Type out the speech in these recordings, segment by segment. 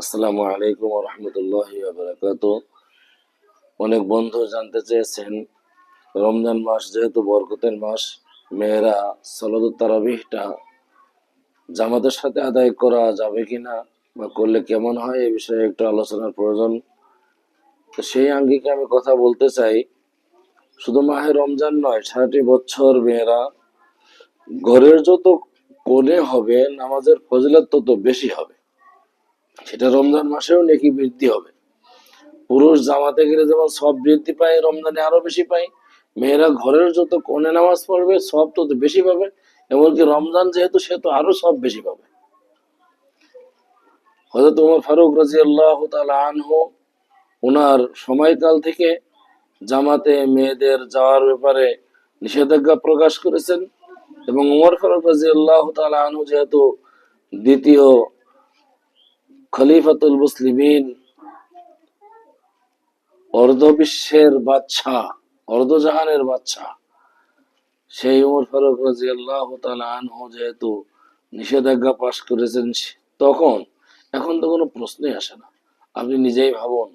আসসালামু আলাইকুম রহমতুল্লাহ বারাকাত অনেক বন্ধু জানতে চেয়েছেন, রমজান মাস যেহেতু বরকতের মাস, মেয়েরা সলাদুত তারাবিহটা জামাতের সাথে আদায় করা যাবে কিনা বা করলে কেমন হয় এ বিষয়ে একটু আলোচনার প্রয়োজন। তো সেই আঙ্গিকে আমি কথা বলতে চাই, শুধু মাহে রমজান নয়, সারাটি বছর মেয়েরা ঘরের যত কোণে হবে, নামাজের ফজিলত তত বেশি হবে। সেটা রমজান মাসেও নাকি বৃদ্ধি হবে। পুরুষ জামাতে গেলে যেমন সব বৃদ্ধি পায়, রমজানে আরও বেশি পায়। মেয়েরা ঘরের যত কোণে নামাজ পড়বে, সব তত বেশি পাবে। এমনকি রমজান যেহেতু, সে তো আরও সব বেশি পাবে। হয়তো তোমার ফারুক রাজি আল্লাহ আনহু ওনার সময়কাল থেকে জামাতে মেয়েদের যাওয়ার ব্যাপারে নিষেধাজ্ঞা প্রকাশ করেছেন। এবং উমর ফারুক রাজি আল্লাহ আনহু যেহেতু দ্বিতীয় খলিফাতুল মুসলিমিন বাচ্চা অর্ধজাহানের বাচ্চা সেই উমর ফারুক রাজি আল্লাহ আনহু যেহেতু নিষেধাজ্ঞা পাশ করেছেন, তখন, এখন তো কোনো প্রশ্নই আসে না। আপনি নিজেই ভাবুন,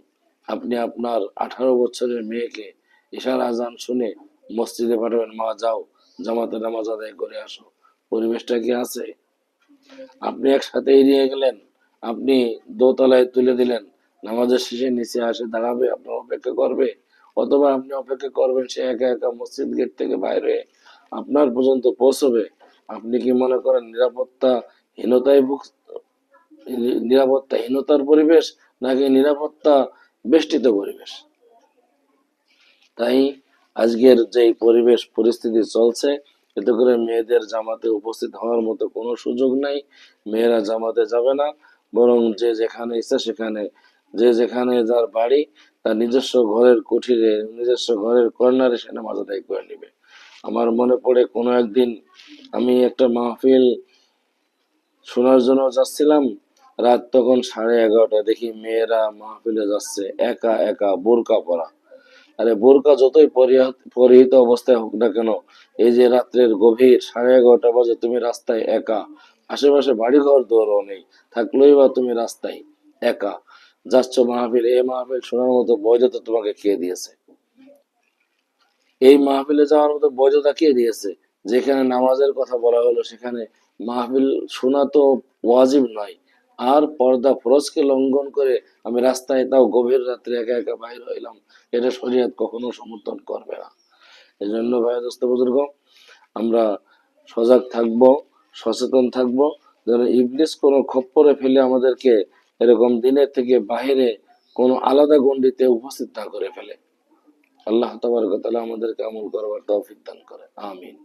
আপনি আপনার আঠারো বছরের মেয়েকে ঈশার আজান শুনে মসজিদে পাঠাবেন, মা, যাও, জামাতে নামাজ আদায় করে আসো। পরিবেশটা কি আছে? আপনি একসাথে এড়িয়ে গেলেন? আপনি দোতলায় তুলে দিলেন, নামাজের শেষে নিচে আসে দাঁড়াবে, আপনার অপেক্ষা করবে। অথবা আপনি অপেক্ষা করবেন সে একা একা মসজিদ গেট থেকে বাইরে আপনার পর্যন্ত পৌঁছবে। আপনি কি মনে করেন নিরাপত্তা হীনতায় ভুগ নিরাপত্তাহীনতার পরিবেশ নাকি নিরাপত্তা বেষ্টিত পরিবেশ? তাই আজকের যে পরিবেশ পরিস্থিতি চলছে, এতে করে মেয়েদের জামাতে উপস্থিত হওয়ার মতো কোনো সুযোগ নাই। মেয়েরা জামাতে যাবে না। বরং যে যেখানে ইচ্ছা সেখানে, যে যেখানে যার বাড়ি, তার নিজস্ব ঘরের কুঠিরে, নিজস্ব ঘরের কর্নারে সে নামাজ আদায় করে নিবে। আমার মনে পড়ে কোনো একদিন আমি একটা মাহফিল শোনার জন্য যাচ্ছিলাম, রাত তখন সাড়ে এগারোটা দেখি মেয়েরা মাহফিলে যাচ্ছে, একা একা, বোরকা পরা। আরে বোরকা যতই পরিহিত অবস্থায় হোক না কেন, এই যে রাত্রের গভীর সাড়ে এগারোটা বাজে তুমি রাস্তায় একা আশেপাশে বাড়িঘর দৌড়ও নেই, থাকলেই বা তুমি রাস্তায় একা। যাচ্ছ মাহফিল, এই মাহফিল শোনার মতো বৈধতা তোমাকে কে দিয়েছে? এই মাহফিলে যাওয়ার মতো বৈধতা কে দিয়েছে? যেখানে নামাজের কথা বলা হলো, সেখানে মাহফিল শোনা তো ওয়াজিব নয়। আর পর্দা ফরজকে লঙ্ঘন করে আমি রাস্তায় তাও গভীর রাত্রে একা একা বাইর হইলাম, এটা শরীয়ত কখনো সমর্থন করবে না। এই জন্য ভাই দোস্ত বুজুর্গ, আমরা সজাগ থাকব। সচেতন থাকব। যেন ইবলিস কোনো খপ্পরে ফেলে আমাদেরকে এরকম দিনের থেকে বাহিরে কোনো আলাদা গণ্ডিতে উপস্থিত না করে ফেলে। আল্লাহ তাবারক তাআলা আমাদেরকে আমল করবার তৌফিক দান করে। আমিন।